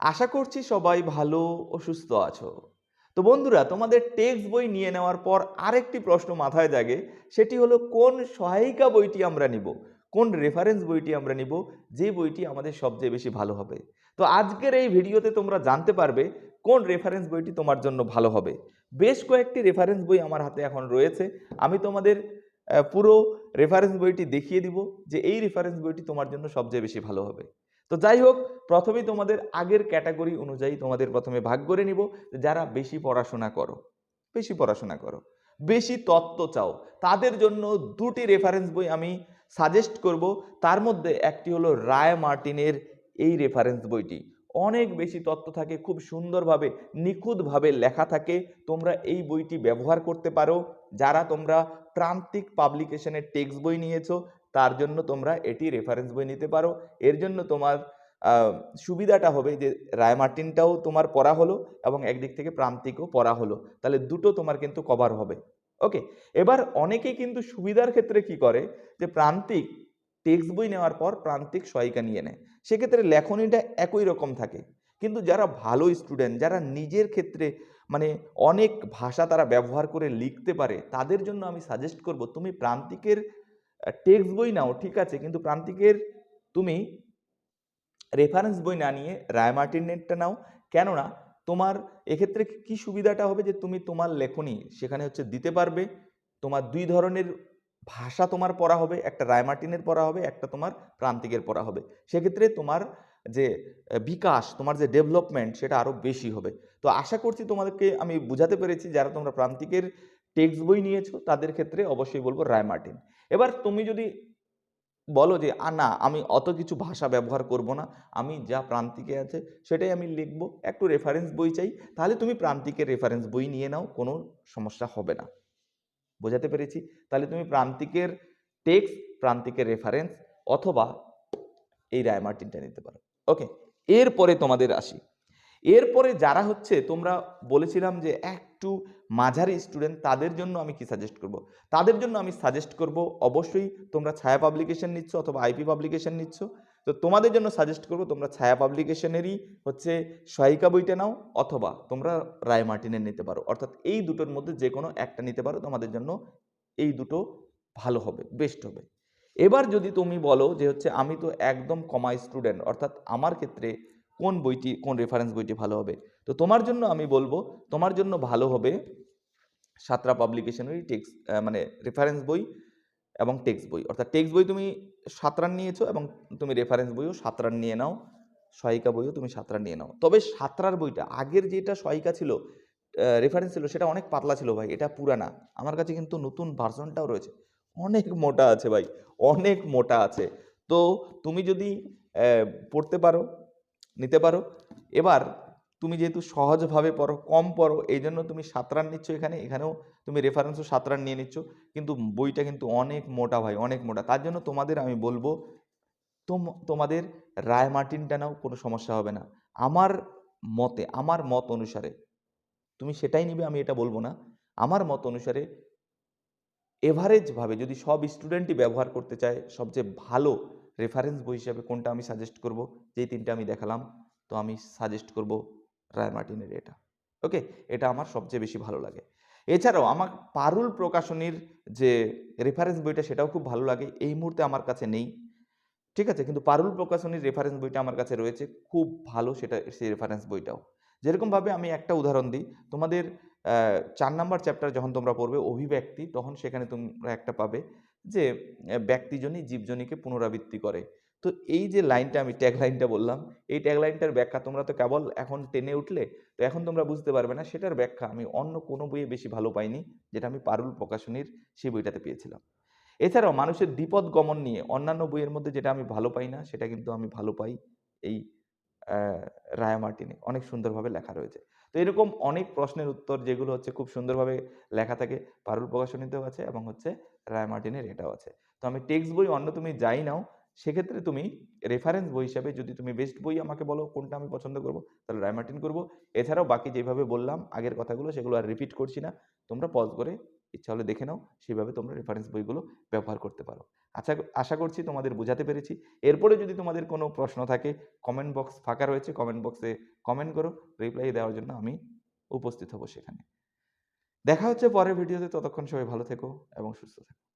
আশা করছি সবাই ভালো ও সুস্থ আছো। তো বন্ধুরা, তোমাদের টেক্সট বই নিয়ে নেওয়ার পর আরেকটি প্রশ্ন মাথায় জাগে, সেটি হলো, কোন সহায়িকা বইটি আমরা নিব? কোন রেফারেন্স বইটি আমরা নিব? যে বইটি আমাদের সবচেয়ে বেশি ভালো হবে। তো আজকের এই ভিডিওতে তোমরা জানতে পারবে, কোন রেফারেন্স বইটি তোমার জন্য ভালো হবে। বেশ কয়েকটি রেফারেন্স বই আমার হাতে এখন রয়েছে। আমি তোমাদের পুরো রেফারেন্স বইটি দেখিয়ে দিব যে এই রেফারেন্স বইটি তোমার জন্য সবচেয়ে বেশি ভালো হবে। তো যাই হোক প্রথমেই তোমাদের আগের ক্যাটাগরি অনুযায়ী তোমাদের প্রথমে ভাগ করে নিব। যারা বেশি পড়াশোনা করো, বেশি পড়াশোনা করো, বেশি তত্ত্ব চাও, তাদের জন্য দুটি রেফারেন্স বই আমি সাজেস্ট করব। তার মধ্যে একটি হলো রায় মার্টিনের এই রেফারেন্স বইটি। অনেক বেশি তত্ত্ব থাকে, খুব সুন্দরভাবে, নিখুঁতভাবে লেখা থাকে। তোমরা এই বইটি ব্যবহার করতে পারো। যারা তোমরা প্রান্তিক পাবলিকেশনের টেক্সট বই নিয়েছো, তার জন্য তোমরা এটি রেফারেন্স বই নিতে পারো। এর জন্য তোমার সুবিধাটা হবে যে রায় মার্টিনটাও তোমার পড়া হলো এবং একদিক থেকে প্রান্তিকও পড়া হলো। তাহলে দুটো তোমার কিন্তু কভার হবে। ওকে এবার অনেকেই কিন্তু সুবিধার ক্ষেত্রে কি করে? যে প্রান্তিক টেক্সট বই নেওয়ার পর প্রান্তিক সহায়িকা নিয়ে নেয়। সেক্ষেত্রে লেখনীটা একই রকম থাকে। কিন্তু যারা ভালো স্টুডেন্ট যারা নিজের ক্ষেত্রে মানে অনেক ভাষা তারা ব্যবহার করে লিখতে পারে, তাদের জন্য আমি সাজেস্ট করব, তুমি প্রান্তিকের টেক্সট বই নাও, ঠিক আছে? কিন্তু প্রান্তিকের, তুমি রেফারেন্স বই না নিয়ে রায় মার্টিনেরটা নাও। কেননা তোমার এক্ষেত্রে কি সুবিধাটা হবে যে তুমি তোমার লেখনী সেখানে হচ্ছে দিতে পারবে, তোমার দুই ধরনের ভাষা তোমার পড়া হবে, একটা রায় মার্টিনের পড়া হবে, একটা তোমার প্রান্তিকের পড়া হবে। সেক্ষেত্রে তোমার যে বিকাশ, তোমার যে ডেভেলপমেন্ট সেটা আরও বেশি হবে। তো আশা করছি তোমাদেরকে আমি বুঝাতে পেরেছি, যারা তোমরা প্রান্তিকের টেক্সট বই নিয়েছো, তাদের ক্ষেত্রে অবশ্যই বলব রায় মার্টিন। এবার তুমি যদি বলো যে না, আমি অত কিছু ভাষা ব্যবহার করব না। আমি যা প্রান্তিকে আছে, সেটাই আমি লিখব। একটু রেফারেন্স বই চাই। তাহলে তুমি প্রান্তিকের রেফারেন্স বই নিয়ে নাও, কোনো সমস্যা হবে না। বোঝাতে পেরেছি? তাহলে তুমি প্রান্তিকের টেক্সট প্রান্তিকের রেফারেন্স অথবা এই রায় মার্টিনটা নিতে পারো। ওকে এরপরে তোমাদের আসি। এরপরে যারা হচ্ছে, তোমরা বলেছিলাম যে একটু মাঝারি স্টুডেন্ট তাদের জন্য আমি কি সাজেস্ট করব? তাদের জন্য আমি সাজেস্ট করব, অবশ্যই তোমরা ছায়া পাবলিকেশন নিচ্ছ অথবা আইপি পাবলিকেশন নিচ্ছ। তো তোমাদের জন্য সাজেস্ট করব, তোমরা ছায়া পাবলিকেশনেরই হচ্ছে সহায়িকা বইটা নাও অথবা তোমরা রায় মার্টিনের নিতে পারো। অর্থাৎ এই দুটোর মধ্যে যে কোনো একটা নিতে পারো, তোমাদের জন্য এই দুটো ভালো হবে বেস্ট হবে। এবার যদি তুমি বলো যে হচ্ছে, আমি তো একদম কমা স্টুডেন্ট অর্থাৎ আমার ক্ষেত্রে কোন বইটি, কোন রেফারেন্স বইটি ভালো হবে? তো তোমার জন্য আমি বলব, তোমার জন্য ভালো হবে সাতরা পাবলিকেশনেরই টেক্সট মানে রেফারেন্স বই এবং টেক্সট বই। অর্থাৎ টেক্সট বই তুমি সাতরান নিয়েছো এবং তুমি রেফারেন্স বইও সাতরান নিয়ে নাও, সহায়িকা বইও তুমি সাতরান নিয়ে নাও। তবে সাতরার বইটা, আগের যেটা সহায়িকা ছিল রেফারেন্স ছিল, সেটা অনেক পাতলা ছিল ভাই, এটা পুরানা। আমার কাছে কিন্তু নতুন ভার্সনটাও রয়েছে। অনেক মোটা আছে ভাই, অনেক মোটা আছে। তো তুমি যদি পড়তে পারো নিতে পারো। এবার তুমি যেহেতু সহজভাবে পড়ো, কম পড়ো এই জন্য তুমি সাত রান নিচ্ছ এখানে, এখানেও তুমি রেফারেন্সও সাত রান নিয়ে নিচ্ছ। কিন্তু বইটা কিন্তু অনেক মোটা ভাই, অনেক মোটা। তার জন্য তোমাদের আমি বলব, তোম, তোমাদের রায় মার্টিনটা নাও, কোনো সমস্যা হবে না। আমার মতে, আমার মত অনুসারে, তুমি সেটাই নিবে, আমি এটা বলব না। আমার মত অনুসারে এভারেজভাবে যদি সব স্টুডেন্টই ব্যবহার করতে চায়, সবচেয়ে ভালো রেফারেন্স বই হিসাবে কোনটা আমি সাজেস্ট করব? যেই তিনটা আমি দেখালাম, তো আমি সাজেস্ট করব রায় মার্টিনের এটা। ওকে এটা আমার সবচেয়ে বেশি ভালো লাগে। এছাড়াও আমার পারুল প্রকাশনীর যে রেফারেন্স বইটা সেটাও খুব ভালো লাগে, এই মুহূর্তে আমার কাছে নেই। ঠিক আছে? কিন্তু পারুল প্রকাশনীর রেফারেন্স বইটা আমার কাছে রয়েছে, খুব ভালো সেটা, সেই রেফারেন্স বইটাও। যেরকমভাবে আমি একটা উদাহরণ দিই, তোমাদের চার নাম্বার চ্যাপ্টার যখন তোমরা পড়বে, অভিব্যক্তি, তখন সেখানে তোমরা একটা পাবে যে ব্যক্তিজনই জীবজনীকে পুনরাবৃত্তি করে। তো এই যে লাইনটা আমি ট্যাগ লাইনটা বললাম, এই ট্যাগ লাইনটার ব্যাখ্যা তোমরা তো কেবল এখন টেনে উঠলে, তো এখন তোমরা বুঝতে পারবে না, সেটার ব্যাখ্যা আমি অন্য কোনো বইয়ে বেশি ভালো পাইনি, যেটা আমি পারুল প্রকাশনীর সেই বইটাতে পেয়েছিলাম। এছাড়াও মানুষের বিপদ গমন নিয়ে অন্যান্য বইয়ের মধ্যে যেটা আমি ভালো পাই না, সেটা কিন্তু আমি ভালো পাই এই রায়া মার্টিনে। অনেক সুন্দরভাবে লেখা রয়েছে। তো এরকম অনেক প্রশ্নের উত্তর, যেগুলো হচ্ছে খুব সুন্দরভাবে লেখা থাকে, পারুল প্রকাশনীতেও আছে এবং হচ্ছে রায় মার্টিনের এটাও আছে। তো আমি টেক্সট বই অন্য তুমি যাই নাও, সেক্ষেত্রে তুমি রেফারেন্স বই হিসাবে যদি তুমি বেস্ট বই আমাকে বলো কোনটা আমি পছন্দ করব, তাহলে রায় মার্টিন করব। এছাড়াও বাকি যেভাবে বললাম, আগের কথাগুলো সেগুলো আর রিপিট করছি না। তোমরা পজ করে, ইচ্ছা হলে দেখে নাও, সেভাবে তোমরা রেফারেন্স বইগুলো ব্যবহার করতে পারো। আশা আশা করছি তোমাদের বোঝাতে পেরেছি। এরপরে যদি তোমাদের কোনো প্রশ্ন থাকে কমেন্ট বক্স ফাঁকা রয়েছে কমেন্ট বক্সে কমেন্ট করো রিপ্লাই দেওয়ার জন্য আমি উপস্থিত হব সেখানে। দেখা হচ্ছে পরের ভিডিওতে ততক্ষণ সবাই ভালো থেকো এবং সুস্থ থেকো।